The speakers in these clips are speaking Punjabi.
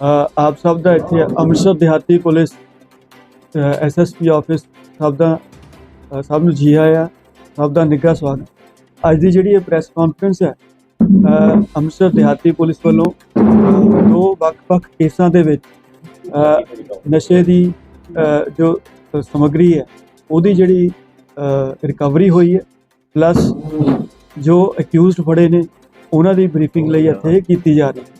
ਆਪ ਸਭ ਦਾ ਇੱਥੇ ਅੰਮ੍ਰਿਤਸਰ ਦਿਹਾਤੀ ਪੁਲਿਸ ਐਸਐਸਪੀ ਆਫਿਸ ਸਭ ਦਾ ਸਭ ਨੂੰ ਜੀ ਆਇਆਂ, ਸਭ ਦਾ ਨਿੱਘਾ ਸਵਾਗਤ। ਅੱਜ ਦੀ ਜਿਹੜੀ ਇਹ ਪ੍ਰੈਸ ਕਾਨਫਰੰਸ ਹੈ ਅੰਮ੍ਰਿਤਸਰ ਦਿਹਾਤੀ ਪੁਲਿਸ ਵੱਲੋਂ ਦੋ ਵੱਖ-ਵੱਖ ਕੇਸਾਂ ਦੇ ਵਿੱਚ ਨਸ਼ੇ ਦੀ ਜੋ ਸਮੱਗਰੀ ਹੈ, ਉਹਦੀ ਜਿਹੜੀ ਰਿਕਵਰੀ ਹੋਈ ਹੈ ਪਲੱਸ ਜੋ ਅਕਿਊਜ਼ਡ ਫੜੇ ਨੇ, ਉਹਨਾਂ ਦੀ ਬਰੀਫਿੰਗ ਲਈ ਇੱਥੇ ਕੀਤੀ ਜਾ ਰਹੀ ਹੈ।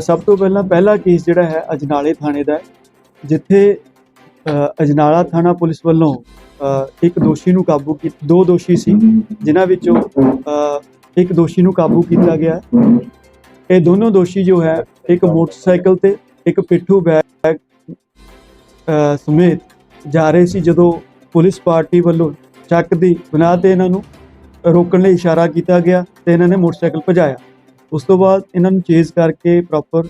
ਸਭ ਤੋਂ ਪਹਿਲਾਂ ਪਹਿਲਾ ਕੇਸ ਜਿਹੜਾ ਹੈ ਅਜਨਾਲੇ ਥਾਣੇ ਦਾ ਜਿੱਥੇ ਅਜਨਾਲਾ ਥਾਣਾ ਪੁਲਿਸ ਵੱਲੋਂ ਇੱਕ ਦੋਸ਼ੀ ਨੂੰ ਕਾਬੂ ਕੀ, ਦੋ ਦੋਸ਼ੀ ਸੀ, ਜਿਨ੍ਹਾਂ ਵਿੱਚੋਂ ਇੱਕ ਦੋਸ਼ੀ ਨੂੰ ਕਾਬੂ ਕੀਤਾ ਗਿਆ ਇਹ ਦੋਨੋਂ ਦੋਸ਼ੀ ਜੋ ਹੈ, ਇੱਕ ਮੋਟਰਸਾਈਕਲ ਤੇ, ਇੱਕ ਪਿੱਠੂ ਬੈਗ ਸਮੇਤ ਜਾ ਰਹੇ ਸੀ ਜਦੋਂ ਪੁਲਿਸ ਪਾਰਟੀ ਵੱਲੋਂ ਚੱਕ ਦੀ ਬਣਾ ਤੇ ਇਹਨਾਂ ਨੂੰ ਰੋਕਣ ਲਈ ਇਸ਼ਾਰਾ ਕੀਤਾ ਗਿਆ ਤੇ ਇਹਨਾਂ ਨੇ ਮੋਟਰਸਾਈਕਲ ਭਜਾਇਆ। ਉਸ ਤੋਂ ਬਾਅਦ ਇਹਨਾਂ ਨੂੰ ਚੇਜ਼ ਕਰਕੇ ਪ੍ਰੋਪਰ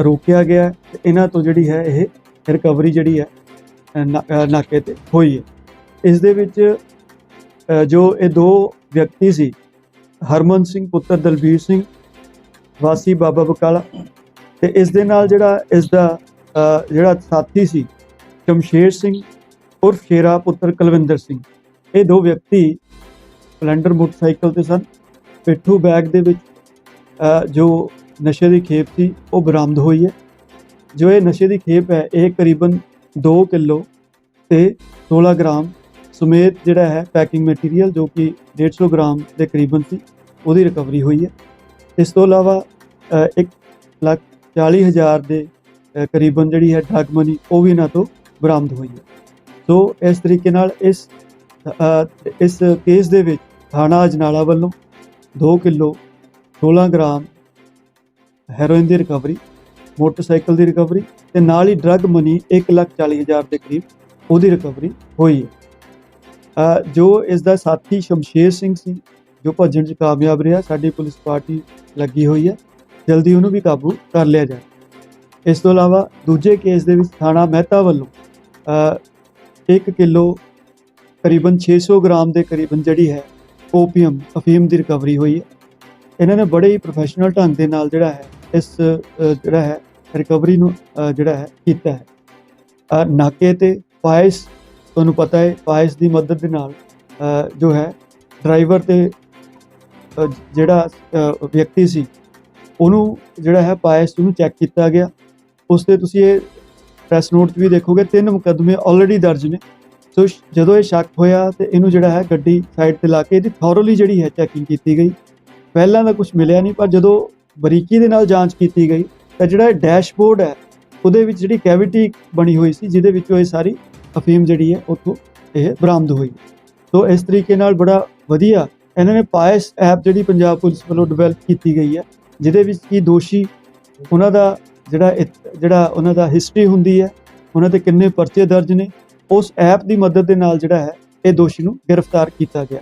ਰੋਕਿਆ ਗਿਆ ਤੇ ਇਹਨਾਂ ਤੋਂ ਜਿਹੜੀ ਹੈ ਇਹ ਰਿਕਵਰੀ ਜਿਹੜੀ ਹੈ ਨਾ- ਨਾਕੇ ਤੇ ਹੋਈ ਹੈ। ਇਸ ਦੇ ਵਿੱਚ ਜੋ ਇਹ ਦੋ ਵਿਅਕਤੀ ਸੀ, ਹਰਮਨ ਸਿੰਘ, ਪੁੱਤਰ ਦਲਬੀਰ ਸਿੰਘ, ਵਾਸੀ ਬਾਬਾ ਬਕਾਲਾ ਤੇ ਇਸ ਦੇ ਨਾਲ ਜਿਹੜਾ ਇਸ ਦਾ ਜਿਹੜਾ ਸਾਥੀ ਸੀ ਜਮਸ਼ੇਰ ਸਿੰਘ ਉਰਫ ਸ਼ੇਰਾ ਪੁੱਤਰ ਕੁਲਵਿੰਦਰ ਸਿੰਘ, ਇਹ ਦੋ ਵਿਅਕਤੀ ਸਪਲੈਂਡਰ ਮੋਟਰਸਾਈਕਲ ਤੇ ਸਨ। ਪਿੱਠੂ ਬੈਗ ਦੇ ਵਿੱਚ ਜੋ ਨਸ਼ੇ ਦੀ ਖੇਪ ਸੀ ਉਹ ਬਰਾਮਦ ਹੋਈ ਹੈ। ਜੋ ਇਹ ਨਸ਼ੇ ਦੀ ਖੇਪ ਹੈ ਇਹ ਕਰੀਬਨ 2 ਕਿਲੋ ਤੇ 16 ਗ੍ਰਾਮ ਸਮੇਤ ਜਿਹੜਾ ਹੈ ਪੈਕਿੰਗ ਮਟੀਰੀਅਲ ਜੋ ਕਿ 150 ਗ੍ਰਾਮ ਦੇ ਕਰੀਬਨ ਸੀ ਉਹਦੀ ਰਿਕਵਰੀ ਹੋਈ ਹੈ। ਇਸ ਤੋਂ ਇਲਾਵਾ ਅ, ਇੱਕ ਲੱਖ 40 ਹਜ਼ਾਰ ਦੇ ਕਰੀਬਨ ਜਿਹੜੀ ਹੈ ਡਰਗ ਮਨੀ ਉਹ ਵੀ ਇਹਨਾਂ ਤੋਂ ਬਰਾਮਦ ਹੋਈ ਹੈ। ਸੋ ਇਸ ਤਰੀਕੇ ਨਾਲ ਇਸ ਇਸ ਕੇਸ ਦੇ ਵਿੱਚ ਥਾਣਾ ਅਜਨਾਲਾ ਵੱਲੋਂ 2 ਕਿਲੋ 16 ਗ੍ਰਾਮ ਹੈਰੋਇਨ ਦੀ ਰਿਕਵਰੀ ਮੋਟਰਸਾਈਕਲ ਦੀ ਰਿਕਵਰੀ ਤੇ ਨਾਲ ਹੀ ਡਰੱਗ ਮਨੀ 140000 ਦੇ ਕਰੀਬ ਉਹਦੀ ਰਿਕਵਰੀ ਹੋਈ ਹੈ। ਜੋ ਇਸ ਦਾ ਸਾਥੀ ਸ਼ਮਸ਼ੇਰ ਸਿੰਘ ਸੀ ਜੋ ਭੱਜਣ 'ਚ ਕਾਮਯਾਬ ਰਿਹਾ ਸਾਡੀ ਪੁਲਿਸ ਪਾਰਟੀ ਲੱਗੀ ਹੋਈ ਹੈ ਜਲਦੀ ਉਹਨੂੰ ਵੀ ਕਾਬੂ ਕਰ ਲਿਆ ਜਾਏ। ਇਸ ਤੋਂ ਇਲਾਵਾ ਦੂਜੇ ਕੇਸ ਦੇ ਵਿੱਚ ਥਾਣਾ ਮਹਿਤਾ ਵੱਲੋਂ ਅ, 1 ਕਿਲੋ ਕਰੀਬਨ 600 ਗ੍ਰਾਮ ਦੇ ਕਰੀਬਨ ਜਿਹੜੀ ਹੈ ਓਪੀਅਮ ਅਫੀਮ ਦੀ ਰਿਕਵਰੀ ਹੋਈ ਹੈ। ਇਹਨਾਂ ਨੇ ਬੜੇ ਹੀ ਪ੍ਰੋਫੈਸ਼ਨਲ ਢੰਗ ਦੇ ਨਾਲ ਜਿਹੜਾ ਹੈ, ਇਸ ਜਿਹੜਾ ਹੈ ਰਿਕਵਰੀ ਨੂੰ ਜਿਹੜਾ ਹੈ, ਕੀਤਾ ਹੈ। ਨਾਕੇ ਤੇ ਪਾਇਸ, ਤੁਹਾਨੂੰ ਪਤਾ ਹੈ, ਪਾਇਸ ਦੀ ਮਦਦ ਦੇ ਨਾਲ ਜੋ ਹੈ ਡਰਾਈਵਰ ਤੇ ਜਿਹੜਾ ਵਿਅਕਤੀ ਸੀ, ਉਹਨੂੰ ਜਿਹੜਾ ਹੈ, ਪਾਇਸ ਨੂੰ ਚੈੱਕ ਕੀਤਾ ਗਿਆ। ਉਸ ਤੇ ਤੁਸੀਂ ਇਹ ਪ੍ਰੈਸ ਨੋਟ 'ਚ ਵੀ ਦੇਖੋਗੇ, ਤਿੰਨ ਮੁਕੱਦਮੇ ਆਲਰੇਡੀ ਦਰਜ ਨੇ। ਸੋ ਜਦੋਂ ਇਹ ਸ਼ੱਕ ਹੋਇਆ ਤੇ ਇਹਨੂੰ ਜਿਹੜਾ ਹੈ, ਗੱਡੀ ਸਾਈਡ ਤੇ ਲਾ ਕੇ ਇਹਦੀ ਥੋਰਲੀ ਜਿਹੜੀ ਹੈ ਚੈਕਿੰਗ ਕੀਤੀ ਗਈ। ਪਹਿਲਾਂ ਤਾਂ ਕੁਝ ਮਿਲਿਆ ਨਹੀਂ, ਪਰ ਜਦੋਂ ਬਰੀਕੀ ਦੇ ਨਾਲ ਜਾਂਚ ਕੀਤੀ ਗਈ, ਤਾਂ ਜਿਹੜਾ ਡੈਸ਼ਬੋਰਡ ਹੈ, ਉਹਦੇ ਵਿੱਚ ਜਿਹੜੀ ਕੈਵਿਟੀ ਬਣੀ ਹੋਈ ਸੀ, ਜਿਹਦੇ ਵਿੱਚੋਂ ਇਹ ਸਾਰੀ ਅਫੀਮ ਜਿਹੜੀ ਹੈ, ਉੱਥੋਂ ਇਹ ਬਰਾਮਦ ਹੋਈ। ਸੋ ਇਸ ਤਰੀਕੇ ਨਾਲ ਬੜਾ ਵਧੀਆ ਇਹਨਾਂ ਨੇ ਪਾਇਸ ਐਪ ਜਿਹੜੀ ਪੰਜਾਬ ਪੁਲਿਸ ਵੱਲੋਂ ਡਿਵੈਲਪ ਕੀਤੀ ਗਈ ਹੈ, ਜਿਹਦੇ ਵਿੱਚ ਕੀ ਦੋਸ਼ੀ ਉਹਨਾਂ ਦਾ ਜਿਹੜਾ ਇਤ- ਜਿਹੜਾ ਉਹਨਾਂ ਦਾ ਹਿਸਟਰੀ ਹੁੰਦੀ ਹੈ, ਉਹਨਾਂ ਤੇ ਕਿੰਨੇ ਪਰਚੇ ਦਰਜ ਨੇ, ਉਸ ਐਪ ਦੀ ਮਦਦ ਦੇ ਨਾਲ ਜਿਹੜਾ ਹੈ, ਇਹ ਦੋਸ਼ੀ ਨੂੰ ਗ੍ਰਿਫਤਾਰ ਕੀਤਾ ਗਿਆ।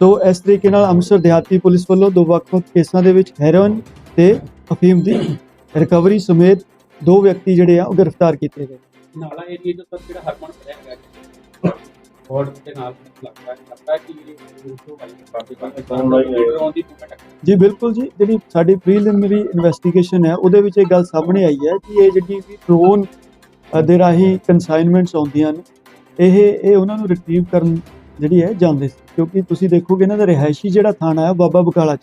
ਸੋ ਇਸ ਤਰੀਕੇ ਨਾਲ ਅੰਮ੍ਰਿਤਸਰ ਦਿਹਾਤੀ ਪੁਲਿਸ ਵੱਲੋਂ ਦੋ ਵੱਖ-ਵੱਖ ਕੇਸਾਂ ਦੇ ਵਿੱਚ ਹੈਰੋਇਨ ਤੇ ਅਫੀਮ ਦੀ ਰਿਕਵਰੀ ਸਮੇਤ ਦੋ ਵਿਅਕਤੀ ਜਿਹੜੇ ਆ ਉਹ ਗ੍ਰਿਫਤਾਰ ਕੀਤੇ ਗਏ। ਨਾਲਾ ਏਰੀਆ ਤੋਂ ਤੱਕ ਜਿਹੜਾ ਹਰਮਨ ਫੜਿਆ ਗਿਆ ਬੋਰਡ ਦੇ ਨਾਲ ਲੱਗਦਾ ਹੈ ਲੱਗਦਾ ਹੈ ਕਿ ਇਹ ਰੂਟੋ ਵਾਲੀ ਪਾਕਿਸਤਾਨ ਦੀ ਡਰੋਨ ਦੀ ਮੂਵਮੈਂਟ ਜੀ ਬਿਲਕੁਲ ਜੀ। ਜਿਹੜੀ ਸਾਡੀ ਪ੍ਰੀਲਿਮਿਨਰੀ ਇਨਵੈਸਟੀਗੇਸ਼ਨ ਹੈ ਉਹਦੇ ਵਿੱਚ ਇਹ ਗੱਲ ਸਾਹਮਣੇ ਆਈ ਹੈ ਕਿ ਇਹ ਜਿਹੜੀ ਵੀ ਡਰੋਨ ਦੇ ਰਾਹੀਂ ਕਨਸਾਈਨਮੈਂਟਸ ਆਉਂਦੀਆਂ ਨੇ ਇਹ ਇਹ ਉਹਨਾਂ ਨੂੰ ਰਿਟਰੀਵ ਕਰਨ ਜਿਹੜੀ ਹੈ ਜਾਂਦੇ ਸੀ। ਕਿਉਂਕਿ ਤੁਸੀਂ ਦੇਖੋਗੇ ਇਹਨਾਂ ਦਾ ਰਿਹਾਇਸ਼ੀ ਜਿਹੜਾ ਥਾਣਾ ਹੈ ਬਾਬਾ ਬਕਾਲਾ ਚ।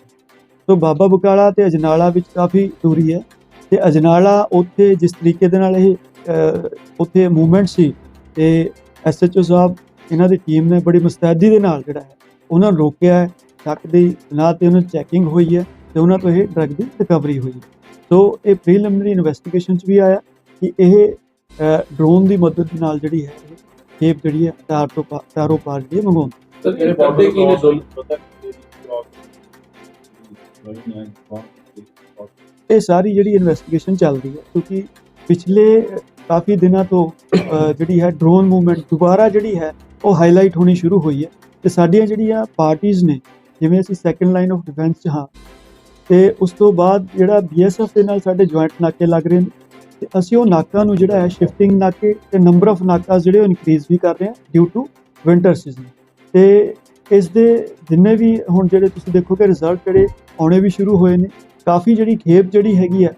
ਤੋਂ ਬਾਬਾ ਬਕਾਲਾ ਤੇ ਅਜਨਾਲਾ ਵਿੱਚ ਕਾਫੀ ਦੂਰੀ ਹੈ। ਤੇ ਅਜਨਾਲਾ ਉੱਥੇ ਜਿਸ ਤਰੀਕੇ ਦੇ ਨਾਲ ਇਹ ਉੱਥੇ ਮੂਵਮੈਂਟ ਸੀ, ਤੇ ਐਸਐਚਓ ਸਾਹਿਬ, ਇਹਨਾਂ ਦੀ ਟੀਮ ਨੇ ਬੜੀ ਮੁਸਤੈਦੀ ਦੇ ਨਾਲ ਜਿਹੜਾ ਹੈ, ਉਹਨਾਂ ਨੂੰ ਰੋਕਿਆ ਹੈ। ਸ਼ੱਕ ਦੀ ਨਾ ਤੇ ਉਹਨਾਂ ਚੈਕਿੰਗ ਹੋਈ ਹੈ, ਤੇ ਉਹਨਾਂ ਤੋਂ ਇਹ ਡਰਗ ਦੀ ਰਿਕਵਰੀ ਹੋਈ ਹੈ। ਸੋ ਇਹ ਪ੍ਰੀਲਿਮਿਨਰੀ ਇਨਵੈਸਟੀਗੇਸ਼ਨ ਚ ਵੀ ਆਇਆ ਕਿ ਇਹ ਡਰੋਨ ਦੀ ਮਦਦ ਦੇ ਨਾਲ ਜਿਹੜੀ ਹੈ, ਇਹ ਖੇਪ ਜਿਹੜੀ ਹੈ ਤਾਰ ਤੋਂ ਪਾ- ਤਾਰੋਂ ਪਾਰ ਜਿਹੜੀ ਹੈ ਮੰਗਵਾਉਂਦੀ ਸਰ ਜਿਹੜੇ ਬੰਦੇ ਕੀ ਨੇ ਦੋਲ ਇਹ ਸਾਰੀ ਜਿਹੜੀ ਇਨਵੈਸਟੀਗੇਸ਼ਨ ਚੱਲ ਰਹੀ ਹੈ ਕਿਉਂਕਿ ਪਿਛਲੇ ਕਾਫੀ ਦਿਨਾਂ ਤੋਂ ਜਿਹੜੀ ਹੈ ਡਰੋਨ ਮੂਵਮੈਂਟ ਦੁਬਾਰਾ ਜਿਹੜੀ ਹੈ ਉਹ ਹਾਈਲਾਈਟ ਹੋਣੀ ਸ਼ੁਰੂ ਹੋਈ ਹੈ। ਤੇ ਸਾਡੀਆਂ ਜਿਹੜੀਆਂ ਪਾਰਟੀਆਂ ਨੇ ਜਿਵੇਂ ਅਸੀਂ ਸੈਕੰਡ ਲਾਈਨ ਆਫ ਡਿਫੈਂਸ 'ਚ ਹਾਂ ਤੇ ਉਸ ਤੋਂ ਬਾਅਦ ਜਿਹੜਾ ਬੀਐਸਐਫ ਦੇ ਨਾਲ ਸਾਡੇ ਜੁਆਇੰਟ ਨਾਕੇ ਲੱਗ ਰਹੇ ਨੇ ਤੇ ਅਸੀਂ ਉਹ ਨਾਕਾਂ ਨੂੰ ਜਿਹੜਾ ਹੈ ਸ਼ਿਫਟਿੰਗ ਨਾਕੇ ਤੇ ਨੰਬਰ ਆਫ ਨਾਕਾਸ ਜਿਹੜੇ ਉਹ ਇਨਕਰੀਜ਼ ਵੀ ਕਰ ਰਹੇ ਹਾਂ ਡਿਊ ਟੂ ਵਿੰਟਰ ਸੀਜ਼ਨ ਤੇ ਇਸ ਦੇ ਜਿੰਨੇ ਵੀ ਹੁਣ ਜਿਹੜੇ ਤੁਸੀਂ ਦੇਖੋਗੇ ਰਿਜ਼ਲਟ ਜਿਹੜੇ ਆਉਣੇ ਵੀ ਸ਼ੁਰੂ ਹੋਏ ਨੇ ਕਾਫੀ ਜਿਹੜੀ ਖੇਪ ਜਿਹੜੀ ਹੈਗੀ ਆ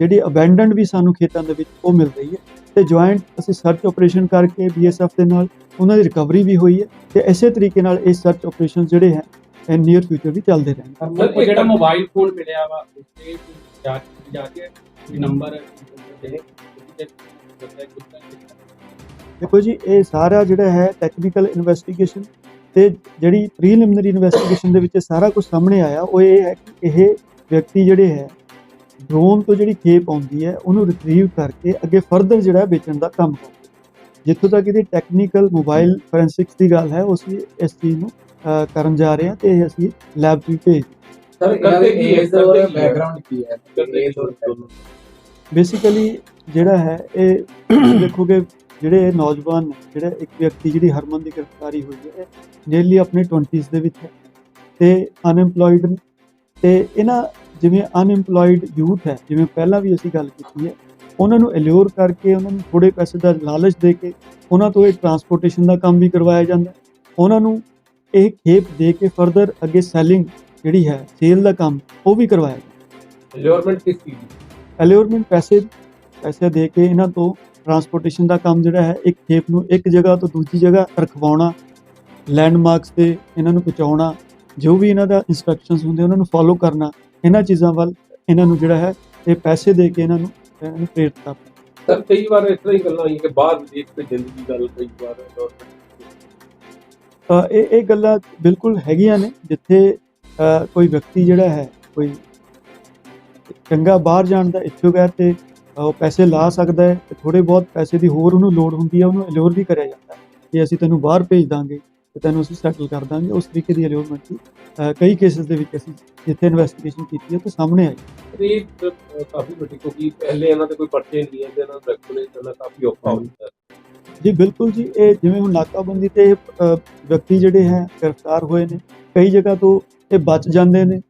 ਜਿਹੜੀ ਅਬੈਂਡਨਡ ਵੀ ਸਾਨੂੰ ਖੇਤਾਂ ਦੇ ਵਿੱਚ ਉਹ ਮਿਲ ਰਹੀ ਹੈ। ਤੇ ਜੁਆਇੰਟ ਅਸੀਂ ਸਰਚ ਆਪਰੇਸ਼ਨ ਕਰਕੇ ਬੀਐਸਐਫ ਦੇ ਨਾਲ ਉਹਨਾਂ ਦੀ ਰਿਕਵਰੀ ਵੀ ਹੋਈ ਹੈ ਤੇ ਇਸੇ ਤਰੀਕੇ ਨਾਲ ਇਹ ਸਰਚ ਆਪਰੇਸ਼ਨ ਜਿਹੜੇ ਹੈ ਇਹ ਨੀਅਰ ਫਿਊਚਰ ਵੀ ਚੱਲਦੇ ਰਹਿਣਗੇ। ਸਰ ਜਿਹੜਾ ਮੋਬਾਈਲ ਫੋਨ ਮਿਲਿਆ ਵਾ ਉਸ ਜਾਂਚ ਜਾ ਕਿ ਨੰਬਰ ਦੇਖੋ ਜੀ ਇਹ ਸਾਰਾ ਜਿਹੜਾ ਹੈ ਟੈਕਨੀਕਲ ਇਨਵੈਸਟੀਗੇਸ਼ਨ ਤੇ ਜਿਹੜੀ ਪ੍ਰੀਲਿਮਿਨਰੀ ਇਨਵੈਸਟੀਗੇਸ਼ਨ ਦੇ ਵਿੱਚ ਸਾਰਾ ਕੁਝ ਸਾਹਮਣੇ ਆਇਆ ਉਹ ਇਹ ਹੈ ਕਿ ਇਹ ਵਿਅਕਤੀ ਜਿਹੜੇ ਹੈ ਡਰੋਨ ਤੋਂ ਜਿਹੜੀ ਖੇਪ ਆਉਂਦੀ ਹੈ ਉਹਨੂੰ ਰਿਟਰੀਵ ਕਰਕੇ ਅੱਗੇ ਫਰਦਰ ਜਿਹੜਾ ਹੈ ਵੇਚਣ ਦਾ ਕੰਮ ਕਰਦੇ ਜਿੱਥੋਂ ਤੱਕ ਇਹਦੀ ਟੈਕਨੀਕਲ ਮੋਬਾਈਲ ਫੋਰੈਂਸਿਕਸ ਦੀ ਗੱਲ ਹੈ ਉਸ ਵੀ ਇਸ ਚੀਜ਼ ਨੂੰ ਕਰਨ ਜਾ ਰਹੇ ਹਾਂ ਤੇ ਇਹ ਅਸੀਂ ਲੈਬ ਵੀ ਭੇਜ ਸਰ ਕਰਦੇ ਦੇ ਕੀ ਕੀ ਹੈ? ਬੈਕਗ੍ਰਾਉਂਡ ਕੀ ਹੈ? ਬੇਸਿਕਲੀ ਜਿਹੜਾ ਹੈ ਇਹ ਦੇਖੋਗੇ ਜਿਹੜੇ ਨੌਜਵਾਨ ਨੇ ਜਿਹੜਾ ਇੱਕ ਵਿਅਕਤੀ ਜਿਹੜੀ ਹਰਮਨ ਦੀ ਗ੍ਰਿਫਤਾਰੀ ਹੋਈ ਹੈ ਨੀਅਰਲੀ ਆਪਣੇ 20s ਦੇ ਵਿੱਚ ਹੈ ਤੇ ਅਨਐਮਪਲੋਇਡ ਨੇ ਤੇ ਇਹਨਾਂ ਜਿਵੇਂ ਅਨਐਮਪਲੋਇਡ ਯੂਥ ਹੈ ਜਿਵੇਂ ਪਹਿਲਾਂ ਵੀ ਅਸੀਂ ਗੱਲ ਕੀਤੀ ਹੈ ਉਹਨਾਂ ਨੂੰ ਅਲਿਓਰ ਕਰਕੇ ਉਹਨਾਂ ਨੂੰ ਥੋੜੇ ਪੈਸੇ ਦਾ ਲਾਲਚ ਦੇ ਕੇ ਉਹਨਾਂ ਤੋਂ ਇਹ ਟਰਾਂਸਪੋਰਟੇਸ਼ਨ ਦਾ ਕੰਮ ਵੀ ਕਰਵਾਇਆ ਜਾਂਦਾ। ਉਹਨਾਂ ਨੂੰ ਇਹ ਖੇਪ ਦੇ ਕੇ ਫਰਦਰ ਅੱਗੇ ਸੈਲਿੰਗ ਜਿਹੜੀ ਹੈ ਸੇਲ ਦਾ ਕੰਮ ਉਹ ਵੀ ਕਰਵਾਇਆ ਜਾਂਦਾ ਅਲਿਓਰਮੈਂਟ ਕਿਸ ਚੀਜ਼ ਦੀ ਅਲਿਓਰਮੈਂਟ ਪੈਸੇ ਪੈਸੇ ਦੇ ਕੇ ਇਹਨਾਂ ਤੋਂ ਟਰਾਂਸਪੋਰਟੇਸ਼ਨ ਦਾ ਕੰਮ ਜਿਹੜਾ ਹੈ ਇੱਕ ਖੇਪ ਨੂੰ ਇੱਕ ਜਗ੍ਹਾ ਤੋਂ ਦੂਜੀ ਜਗ੍ਹਾ ਰਖਵਾਉਣਾ ਲੈਂਡਮਾਰਕਸ ਤੇ ਇਹਨਾਂ ਨੂੰ ਪਹੁੰਚਾਉਣਾ ਜੋ ਵੀ ਇਹਨਾਂ ਦਾ ਇਨਸਟਰਕਸ਼ਨਸ ਹੁੰਦੇ ਉਹਨਾਂ ਨੂੰ ਫੋਲੋ ਕਰਨਾ ਇਹਨਾਂ ਚੀਜ਼ਾਂ ਵੱਲ ਇਹਨਾਂ ਨੂੰ ਜਿਹੜਾ ਹੈ ਇਹ ਪੈਸੇ ਦੇ ਕੇ ਇਹਨਾਂ ਨੂੰ ਇਹਨਾਂ ਨੂੰ ਪ੍ਰੇਰਿਤ ਕਰਨਾ। ਸਰ ਕਈ ਵਾਰ ਇਸ ਤਰ੍ਹਾਂ ਹੀ ਗੱਲਾਂ ਆਈਆਂ ਕਿ ਬਾਹਰ ਵਿਦੇਸ਼ ਭੇਜਣ ਦੀ ਗੱਲ ਕਈ ਵਾਰ ਅ, ਇਹ ਇਹ ਗੱਲਾਂ ਬਿਲਕੁਲ ਹੈਗੀਆਂ ਨੇ ਜਿੱਥੇ ਕੋਈ ਵਿਅਕਤੀ ਜਿਹੜਾ ਹੈ ਕੋਈ ਚੰਗਾ ਬਾਹਰ ਜਾਣ ਦਾ ਇੱਛੁਕ ਹੈ ਤੇ ਪੈਸੇ ਲਾ ਸਕਦਾ ਹੈ ਤੇ ਥੋੜੇ ਬਹੁਤ ਪੈਸੇ ਦੀ ਹੋਰ ਉਹਨੂੰ ਲੋੜ ਹੁੰਦੀ ਹੈ ਉਹਨੂੰ ਅਲਿਓਰ ਵੀ ਕਰਿਆ ਜਾਂਦਾ ਹੈ। ਕਿ ਅਸੀਂ ਤੈਨੂੰ ਬਾਹਰ ਭੇਜ ਦਾਂਗੇ ਤੇ ਤੈਨੂੰ ਅਸੀਂ ਸੈਟਲ ਕਰ ਦਾਂਗੇ ਉਸ ਤਰੀਕੇ ਦੀ ਅਲਿਓਰਮੈਂਟ ਦੀ ਕਈ ਕੇਸਿਸ ਦੇ ਵਿੱਚ ਅਸੀਂ ਜਿੱਥੇ ਇਨਵੈਸਟੀਗੇਸ਼ਨ ਕੀਤੀ ਹੈ ਤੇ ਸਾਹਮਣੇ ਆਈ। ਇਹ ਤਾਂ, ਕਾਫੀ ਵੱਡੀ ਕਿਉਂਕਿ ਪਹਿਲੇ ਇਹਨਾਂ ਦੇ ਕੋਈ ਪਰਚੇ ਨਹੀਂ ਹੈ ਤੇ ਇਹਨਾਂ ਨੂੰ ਰੈਗੂਲੇਟ ਕਰਨਾ ਕਾਫੀ ਔਖਾ ਹੁੰਦਾ ਜੀ ਬਿਲਕੁਲ ਜੀ ਇਹ ਜਿਵੇਂ ਹੁਣ ਨਾਕਾਬੰਦੀ ਤੇ ਵਿਅਕਤੀ ਜਿਹੜੇ ਹੈ ਗ੍ਰਿਫਤਾਰ ਹੋਏ ਨੇ ਕਈ ਜਗ੍ਹਾ ਤੋਂ ਇਹ ਬਚ ਜਾਂਦੇ ਨੇ।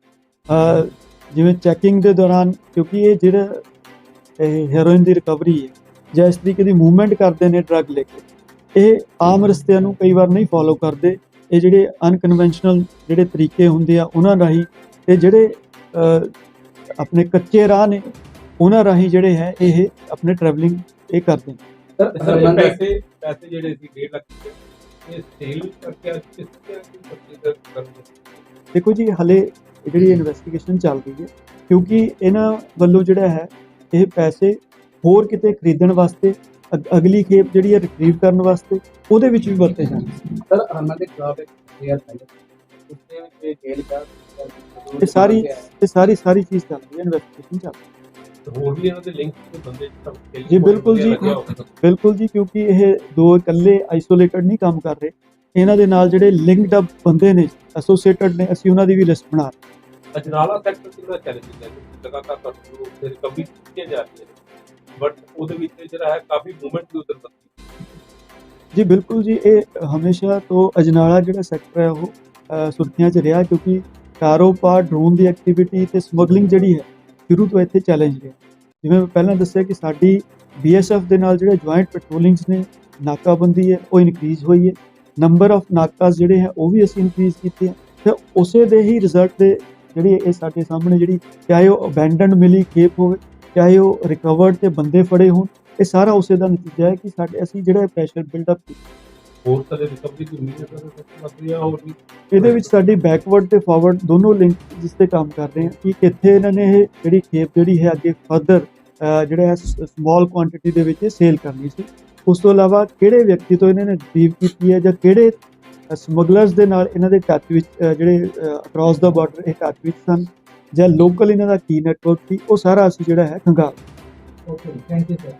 ਜਿਵੇਂ ਚੈਕਿੰਗ ਦੇ ਦੌਰਾਨ ਕਿਉਂਕਿ ਇਹ ਜਿਹੜਾ ਇਹ ਹੈਰੋਇਨ ਦੀ ਰਿਕਵਰੀ ਹੈ। ਜਾਂ ਇਸ ਤਰੀਕੇ ਦੀ ਮੂਵਮੈਂਟ ਕਰਦੇ ਨੇ ਡਰੱਗ ਲੈ ਕੇ। ਇਹ ਆਮ ਰਸਤਿਆਂ ਨੂੰ ਕਈ ਵਾਰ ਨਹੀਂ ਫੋਲੋ ਕਰਦੇ। ਇਹ ਜਿਹੜੇ ਅਨਕਨਵੈਨਸ਼ਨਲ ਜਿਹੜੇ ਤਰੀਕੇ ਹੁੰਦੇ ਆ ਉਹਨਾਂ ਰਾਹੀਂ ਤੇ ਜਿਹੜੇ ਆਪਣੇ ਕੱਚੇ ਰਾਹ ਨੇ ਉਹਨਾਂ ਰਾਹੀਂ ਜਿਹੜੇ ਹੈ ਇਹ ਆਪਣੇ ਟਰੈਵਲਿੰਗ ਇਹ ਕਰਦੇ ਨੇ। ਸਰ ਸਰ ਹਰਮਨ ਦੇ- ਪੈਸੇ ਪੈਸੇ ਜਿਹੜੇ ਸੀ 1.5 ਲੱਖ ਰੁਪਏ। ਇਹ ਸੇਲ ਕਰਕੇ ਅੱਜ ਕਿਸ ਤਰ੍ਹਾਂ ਦੀ ਪਰਚੇਜ਼ ਕਰਦੇ ਦੇਖੋ ਜੀ ਹਲੇ ਜਿਹੜੀ ਇਨਵੈਸਟੀਗੇਸ਼ਨ ਚੱਲ ਰਹੀ ਹੈ ਕਿਉਂਕਿ ਇਹਨਾਂ ਵੱਲੋਂ ਜਿਹੜਾ ਹੈ ਇਹ ਪੈਸੇ ਹੋਰ ਕਿਤੇ ਖਰੀਦਣ ਵਾਸਤੇ ਅਗ- ਅਗਲੀ ਖੇਪ ਜਿਹੜੀ ਹੈ ਰਿਟਰੀਵ ਕਰਨ ਵਾਸਤੇ ਉਹਦੇ ਵਿੱਚ ਵੀ ਵਰਤੇ ਜਾਣਗੇ ਸਰ ਹਰਮਨ ਦੇ ਖਿਲਾਫ ਇੱਕ ਕਲੀਅਰ ਹੈ ਉਸਦੇ ਵਿੱਚ ਜੇਲ੍ਹ ਦਾ ਇਹ ਸਾਰੀ ਇਹ ਸਾਰੀ ਸਾਰੀ ਚੀਜ਼ ਚੱਲ ਰਹੀ ਹੈ ਇਨਵੈਸਟੀਗੇਸ਼ਨ ਚੱਲ ਰਹੀ ਹੈ ਹੋਰ ਵੀ ਇਹਨਾਂ ਦੇ ਲਿੰਕ ਤੋਂ ਬੰਦੇ ਜੀ, ਬਿਲਕੁਲ ਜੀ। ਬਿਲਕੁਲ ਜੀ ਕਿਉਂਕਿ ਇਹ ਦੋ ਇਕੱਲੇ ਆਈਸੋਲੇਟਡ ਨਹੀਂ ਕੰਮ ਕਰ ਰਹੇ ਇਹਨਾਂ ਦੇ ਨਾਲ ਜਿਹੜੇ ਲਿੰਕਡ ਅਪ ਬੰਦੇ ਨੇ ਐਸੋਸੀਏਟਡ ਨੇ ਅਸੀਂ ਉਹਨਾਂ ਦੀ ਵੀ ਲਿਸਟ ਬਣਾ ਰਹੇ ਹਾਂ। ਅਜਨਾਲਾ ਸੈਕਟਰ ਕਿੰਨਾ ਚੈਲੰਜਿੰਗ ਹੈ ਲਗਾਤਾਰ ਤੁਹਾਨੂੰ ਉੱਥੇ ਰਿਕਵਰੀ ਕੀਤੀਆਂ ਜਾ ਰਹੀਆਂ ਨੇ। ਬਟ ਉਹਦੇ ਵਿੱਚ ਜਿਹੜਾ ਹੈ ਕਾਫੀ ਮੂਵਮੈਂਟ ਵੀ ਉਧਰ ਜੀ, ਬਿਲਕੁਲ ਜੀ, ਇਹ ਹਮੇਸ਼ਾ ਤੋਂ ਅਜਨਾਲਾ ਜਿਹੜਾ ਸੈਕਟਰ ਹੈ ਉਹ ਸੁਰਖੀਆਂ 'ਚ ਰਿਹਾ ਕਿਉਂਕਿ ਕਾਰੋਬਾਰ ਡਰੋਨ ਦੀ ਐਕਟੀਵਿਟੀ ਤੇ ਸਮਗਲਿੰਗ ਜਿਹੜੀ ਹੈ, ਸ਼ੁਰੂ ਤੋਂ ਇੱਥੇ ਚੈਲੰਜ ਰਿਹਾ। ਜਿਵੇਂ ਮੈਂ ਪਹਿਲਾਂ ਦੱਸਿਆ ਕਿ ਸਾਡੀ ਬੀਐਸਐਫ ਦੇ ਨਾਲ ਜਿਹੜੇ ਜੁਆਇੰਟ ਪੈਟਰੋਲਿੰਗਸ ਨੇ, ਨਾਕਾਬੰਦੀ ਹੈ, ਉਹ ਇਨਕਰੀਜ਼ ਹੋਈ ਹੈ। ਨੰਬਰ ਆਫ ਨਾਕਾਸ ਜਿਹੜੇ ਹੈ, ਉਹ ਵੀ ਅਸੀਂ ਇਨਕਰੀਜ਼ ਕੀਤੇ ਹੈ। ਤੇ ਉਸੇ ਦੇ ਹੀ ਰਿਜ਼ਲਟ ਦੇ ਜਿਹੜੀ ਇਹ ਸਾਡੇ ਸਾਹਮਣੇ ਜਿਹੜੀ ਚਾਹੇ ਉਹ ਅਬੈਂਡਨਡ ਮਿਲੀ ਖੇਪ ਹੋਵੇ ਚਾਹੇ ਉਹ ਰਿਕਵਰਡ ਤੇ ਬੰਦੇ ਫੜੇ ਹੋਣ ਇਹ ਸਾਰਾ ਉਸੇ ਦਾ ਨਤੀਜਾ ਹੈ ਕਿ ਸਾਡੇ ਅਸੀਂ ਜਿਹੜਾ ਪ੍ਰੈਸ਼ਰ ਬਿਲਡ ਅਪ ਹੋਰ ਤਰ੍ਹਾਂ ਰਿਕਵਰੀ ਦੀ ਉਮੀਦ ਹੈ ਮਸਲੀਆਂ ਹੋਰ ਵੀ? ਇਹਦੇ ਵਿੱਚ ਸਾਡੀ ਬੈਕਵਰਡ ਤੇ ਫਾਰਵਰਡ ਦੋਨੋਂ ਲਿੰਕ ਜਿਸ ਤੇ ਕੰਮ ਕਰ ਰਹੇ ਹਾਂ ਕਿ ਕਿੱਥੇ ਇਹਨਾਂ ਨੇ ਇਹ ਜਿਹੜੀ ਖੇਪ ਜਿਹੜੀ ਹੈ ਅੱਗੇ ਫਰਦਰ ਜਿਹੜਾ ਹੈ ਸਮਾਲ ਕੁਆਂਟੀਟੀ ਦੇ ਵਿੱਚ ਸੇਲ ਕਰਨੀ ਸੀ। ਉਸ ਤੋਂ ਇਲਾਵਾ ਕਿਹੜੇ ਵਿਅਕਤੀ ਤੋਂ ਇਹਨਾਂ ਨੇ ਰਿਸੀਵ ਕੀਤੀ ਹੈ ਜਾਂ ਕਿਹੜੇ ਸਮਗਲਰਸ ਦੇ ਨਾਲ ਇਹਨਾਂ ਦੇ ਟੱਚ ਵਿੱਚ ਜਿਹੜੇ ਅਕ੍ਰੋਸ ਦਾ ਬਾਰਡਰ ਇਹ ਟੱਚ ਵਿੱਚ ਸਨ ਜਾਂ ਲੋਕਲ ਇਹਨਾਂ ਦਾ ਕੀ ਨੈਟਵਰਕ ਸੀ, ਉਹ ਸਾਰਾ ਅਸੀਂ ਜਿਹੜਾ ਹੈ ਖੰਗਾਲ। Okay thank you sir